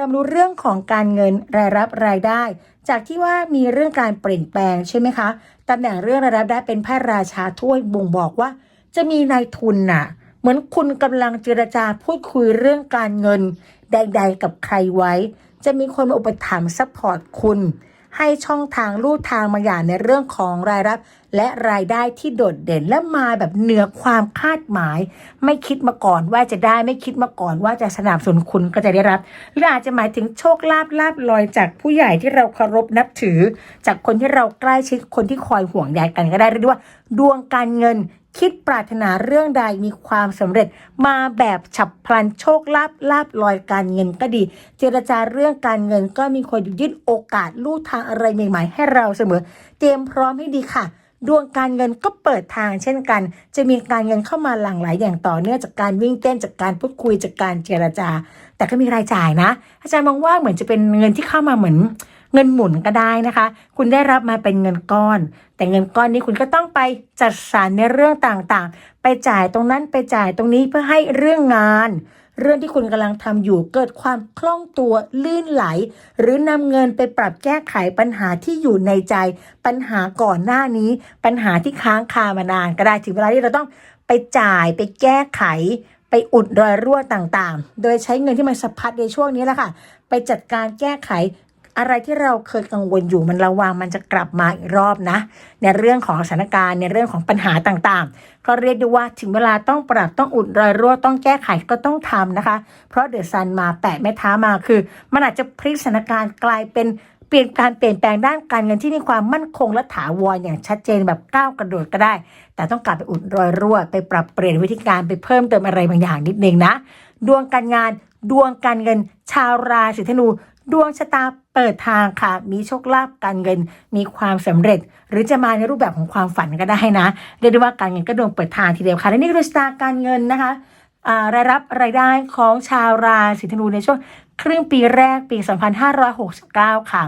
รามรู้เรื่องของการเงินรายรับรายได้ จากที่ว่ามีเรื่องการเปลี่ยนแปลงใช่ไหมคะตำแหน่งเรื่องรายรับได้เป็นพระราชาถ้วยบ่งบอกว่า จะมีนายทุนน่ะ เหมือนคุณกำลังเจรจาพูดคุยเรื่องการเงิน ใด ๆ กับใครไว้ จะมีคนมาอุปถัมภ์ซัพพอร์ตคุณ ให้ช่องทางลู่ทางบางอย่างในเรื่องของรายรับ และรายได้ที่โดดเด่นและมาแบบเหนือความคาดหมาย ไม่คิดมาก่อนว่าจะได้ไม่คิดมาก่อนว่าจะสนับสนุนคุณก็จะได้รับ หรืออาจจะหมายถึงโชคลาภลาบลอยจากผู้ใหญ่ที่เราเคารพนับถือ จากคนที่เราใกล้ชิดคนที่คอยห่วงใยกันก็ได้เรียกได้ว่า ดวงการเงิน คิดปรารถนาเรื่องใดมีความสำเร็จมาแบบฉับพลันโชคลาภลาบลอยการเงินก็ดี เจรจาเรื่องการเงินก็มีคนยึดโอกาสลู่ทางอะไรใหม่ๆให้เราเสมอ เตรียมพร้อมให้ดีค่ะดวงการเงินก็เปิดทางเช่นกัน จะมีการเงินเข้ามาหลั่งไหลอย่างต่อเนื่องจากการวิ่งเต้นจากการพูดคุยจากการเจรจา แต่ก็มีรายจ่ายนะ อาจารย์มองว่าเหมือนจะเป็นเงินที่เข้ามาเหมือน เงินหมุนก็ได้นะคะ คุณได้รับมาเป็นเงินก้อน แต่เงินก้อนนี้คุณก็ต้องไปจัดสรรในเรื่องต่างๆ ไปจ่ายตรงนั้นไปจ่ายตรงนี้เพื่อให้เรื่องงาน เรื่องที่คุณกำลังทำอยู่เกิดความคล่องตัวลื่นไหล หรือนำเงินไปปรับแก้ไขปัญหาที่อยู่ในใจ ปัญหาก่อนหน้านี้ ปัญหาที่ค้างคามานาน ก็ได้ถึงเวลาที่เราต้องไปจ่ายไปแก้ไขไปอุดรอยรั่วต่างๆ โดยใช้เงินที่มันสะพัดในช่วงนี้แหละค่ะ ไปจัดการแก้ไข อะไรที่เราเคยกังวลอยู่มันระวังมันจะกลับมาอีกรอบนะ ในเรื่องของสถานการณ์ในเรื่องของปัญหาต่างๆ ก็เรียกได้ว่าถึงเวลาต้องปรับต้องอุดรอยรั่วต้องแก้ไขก็ต้องทำนะคะ เพราะเดือะซันมาแปะแม่ท้ามาคือ มันอาจจะพลิกสถานการณ์กลายเป็นเปลี่ยนการเปลี่ยนแปลงด้านการเงินที่มีความมั่นคงและถาวรอย่างชัดเจนแบบก้าวกระโดดก็ได้ แต่ต้องกลับไปอุดรอยรั่ว ไปปรับเปลี่ยนวิธีการไปเพิ่มเติมอะไรบางอย่างนิดนึงนะ ดวงการงานดวงการเงินชาวราศีธนู ดวงชะตาเปิดทางค่ะ มีโชคลาภการเงิน มีความสำเร็จ หรือจะมาในรูปแบบของความฝันก็ได้นะ เรียกได้ว่าการเงินก็ดวงเปิดทางทีเดียวค่ะ และนี่คือชะตาการเงินนะคะรายรับรายได้ของชาวราศีธนูในช่วงครึ่งปีแรกปี 2569 ค่ะ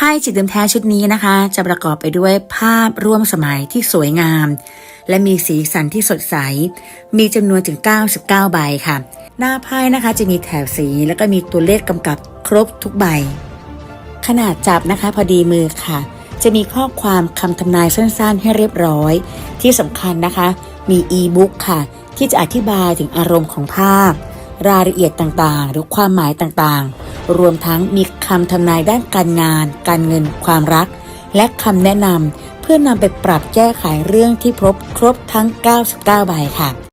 ไพ่จิตเดิมแท้ชุดนี้นะคะ จะประกอบไปด้วยภาพร่วมสมัยที่สวยงาม และมีสีสันที่สดใส มีจำนวนถึง 99 ใบค่ะ หน้าไพ่นะคะจะมีแถบสีแล้วก็มีตัวเลขกำกับครบทุกใบ ขนาดจับนะคะพอดีมือค่ะ จะมีข้อความคำทำนายสั้นๆ ให้เรียบร้อย ที่สำคัญนะคะ มีอีบุ๊กค่ะ ที่จะอธิบายถึงอารมณ์ของภาพ รายละเอียดต่างๆ หรือความหมายต่างๆ รวมทั้งมีคำทำนายด้านการงาน การเงิน ความรัก และคำแนะนำเพื่อนำไปปรับแก้ไขเรื่องที่พบครบทั้ง 99 ใบค่ะ